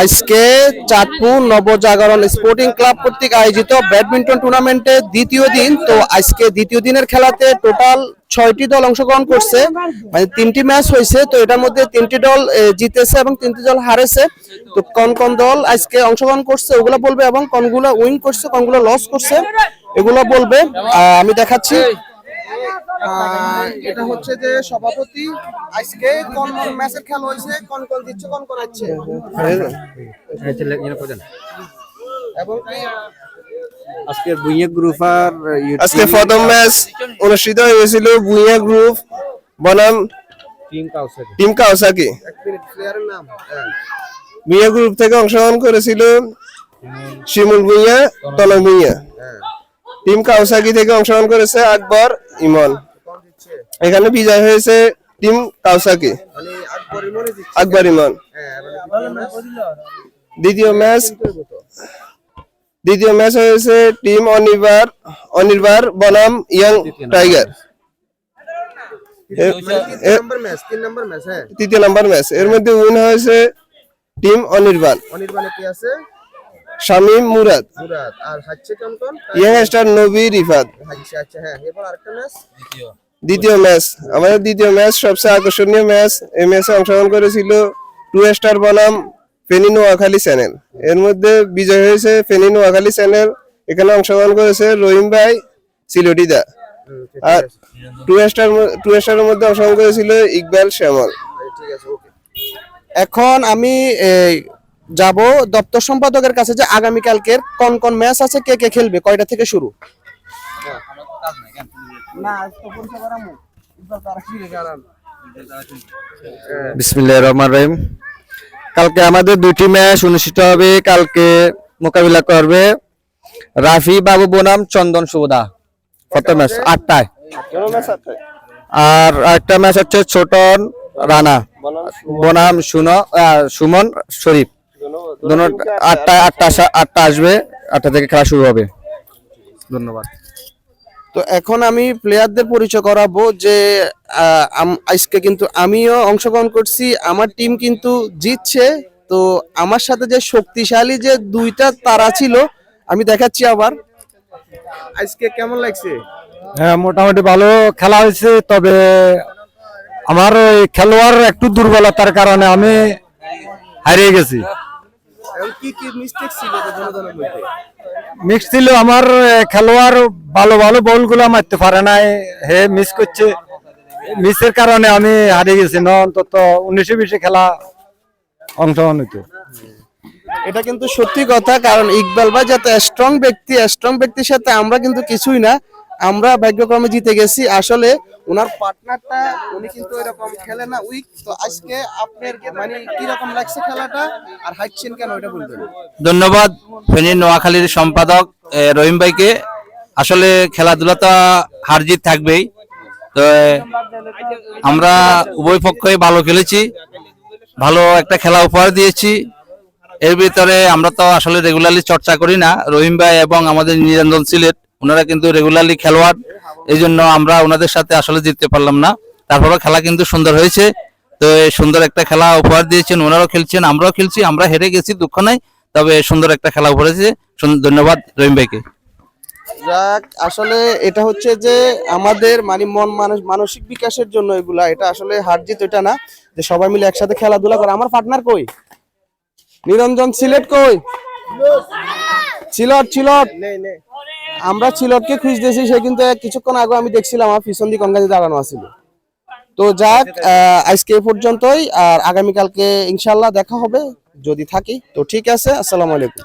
আজকে চাঁদপুর নবজাগরণ sporting club কর্তৃক আয়োজিত ব্যাডমিন্টন টুর্নামেন্টের দ্বিতীয় দিন, তো আজকে দ্বিতীয় দিনের খেলাতে টোটাল ছয়টি দল অংশগ্রহণ করছে। মানে তিনটি ম্যাচ হয়েছে, তো এটার মধ্যে তিনটি দল জিতেছে এবং তিনটি দল হারেছে। তো কোন কোন দল আজকে অংশগ্রহণ করছে ওগুলো বলবে এবং কোনগুলো উইন করছে, কোনগুলো লস করছে, এগুলো বলবে। আমি দেখাচ্ছি। এটা হচ্ছে যে সভাপতি আজকে কোন কোন ম্যাচের খেলা হয়েছে কোন কোন দিচ্ছে কোন কোন আছে এবং আজকে বুইয়া গ্রুপ আর আজকে প্রথম ম্যাচ অনুষ্ঠিত হয়েছিল ভুইয়া গ্রুপ বনাম টিম কাউসার টিম কাওসাকি প্লেয়ারের নাম। হ্যাঁ। গ্রুপ থেকে অংশগ্রহণ করেছিল শিমুল ভুইয়া তনক ভুইয়া টিম কাওসাকি থেকে অংশগ্রহণ করেছে আকবর ইমন। এখানে বিজয় হয়েছে টিম কাওসাকি মানে আকবর ইমনে দিচ্ছে আকবর ইমন। হ্যাঁ দ্বিতীয় ম্যাচ দ্বিতীয় ম্যাচ হয়েছে টিম অনির্বার অনির্বার বনাম ইয়াং টাইগার। এ- নম্বর ম্যাচ তিন নম্বর ম্যাচ হ্যাঁ। তৃতীয় নাম্বার ম্যাচ এর মধ্যে উইন হয়েছে টিম অনির্বাণ। অনির্বাণে কি আছে? শামীম মুরাদ। মুরাদ। আর হাচ্ছে কোন কোন ইয়াং স্টার নবী রিফাত। আচ্ছা হ্যাঁ। এরপর আরেকটা ম্যাচ দ্বিতীয়। ম্যাচ। আমাদের দ্বিতীয় ম্যাচ, সবচেয়ে আকর্ষণীয় ম্যাচ, এই ম্যাচে অংশগ্রহণ করেছিল টু স্টার বনাম ফেনী নোয়াখালী চ্যানেল। এর মধ্যে বিজয় হয়েছে ফেনী নোয়াখালী চ্যানেল, এখানে অংশগ্রহণ করেছে রহিম ভাই সিলোটিদা। আর টু স্টার টু স্টারের মধ্যে অংশগ্রহণ করেছিল ইকবাল শ্যামল। এখন আমি যাব দপ্তর সম্পাদকের কাছে যে আগামীকালকের কোন কোন ম্যাচ আছে, কে কে খেলবে, কয়টা থেকে শুরু? বিসমিল্লাহ রহমান রহিম। কালকে আমাদের দুটি ম্যাচ অনুষ্ঠিত হবে কালকে মোকাবিলা করবে রাফি বাবু বনাম চন্দন সুবদা কত ম্যাচ? আটটায়। আর একটা ম্যাচ হচ্ছে ছোটন রানা। বনাম সুন সুমন শরীফ। আটটা আটটা আটটা আসবে আটটা থেকে খেলা শুরু হবে। ধন্যবাদ। তো এখন আমি প্লেয়ারদের পরিচয় করাবো যে আজকে কিন্তু আমিও অংশগ্রহণ করছি, আমার টিম কিন্তু জিতছে। তো আমার সাথে যে শক্তিশালী যে দুইটা তারা ছিল, আমি দেখাচ্ছি আবার। আজকে কেমন লাগছে? হ্যাঁ মোটামুটি ভালো খেলা হয়েছে, তবে আমার খেলোয়াড় একটু দুর্বলতার কারণে আমি হারিয়ে গেছি। কি কি মিস্টেক ছিল যে মধ্যে? মিক্স ছিল আমার খেলোয়াড় ভালো ভালো বলগুলো মারতে পারে নাই হে মিস করছে। মিসের কারণে আমি হারিয়ে গেছি না অন্তত উনিশে বিশে খেলা অংশগ্রহণ হইতো। এটা কিন্তু সত্যি কথা কারণ ইকবাল ভাই যাতে স্ট্রং ব্যক্তি স্ট্রং ব্যক্তির সাথে আমরা কিন্তু কিছুই না। আমরা ভাগ্যক্রমে জিতে গেছি। আসলে ওনার পার্টনারটা উনি কিন্তু এরকম খেলে না উইক তো আজকে আপনার মানে কি রকম লাগছে খেলাটা আর হাইটছেন কেন এটা বলবেন? ধন্যবাদ ফেনী নোয়াখালীর সম্পাদক রহিম ভাইকে। আসলে খেলাধুলা তো হার জিত থাকবেই। তো আমরা উভয় পক্ষই ভালো খেলেছি, ভালো একটা খেলা উপহার দিয়েছি। এর ভিতরে আমরা তো আসলে রেগুলারলি চর্চা করি না। রহিম ভাই এবং আমাদের নিরঞ্জন সিলেট ওনারা কিন্তু রেগুলারলি খেলোয়াড়। এই জন্য আমরা ওনাদের সাথে আসলে জিততে পারলাম না। তারপরেও খেলা কিন্তু সুন্দর হয়েছে। তো সুন্দর একটা খেলা উপহার দিয়েছেন ওনারাও খেলছেন আমরাও খেলছি আমরা হেরে গেছি দুঃখ নাই। তবে সুন্দর একটা খেলা উপহার দিয়েছে। ধন্যবাদ রহিম ভাইকে। যাক আসলে এটা হচ্ছে যে আমাদের মানে মন মানুষ মানসিক বিকাশের জন্য এগুলা। এটা আসলে হার জিত এটা না। যে সবাই মিলে একসাথে খেলাধুলা করে। আমার পার্টনার কই? নিরঞ্জন সিলেট কই? সিলট। সিলট আমরা সিলটকে খুঁজতেছি সে কিন্তু কিছুক্ষণ আগে আমি দেখছিলাম, আমার পিছন দিকে অঙ্গাজে দাঁড়ানো আছিল। তো যাক আজকে পর্যন্তই, আর আগামীকালকে ইনশাল্লাহ দেখা হবে, যদি থাকি, তো ঠিক আছে, আসসালামু আলাইকুম।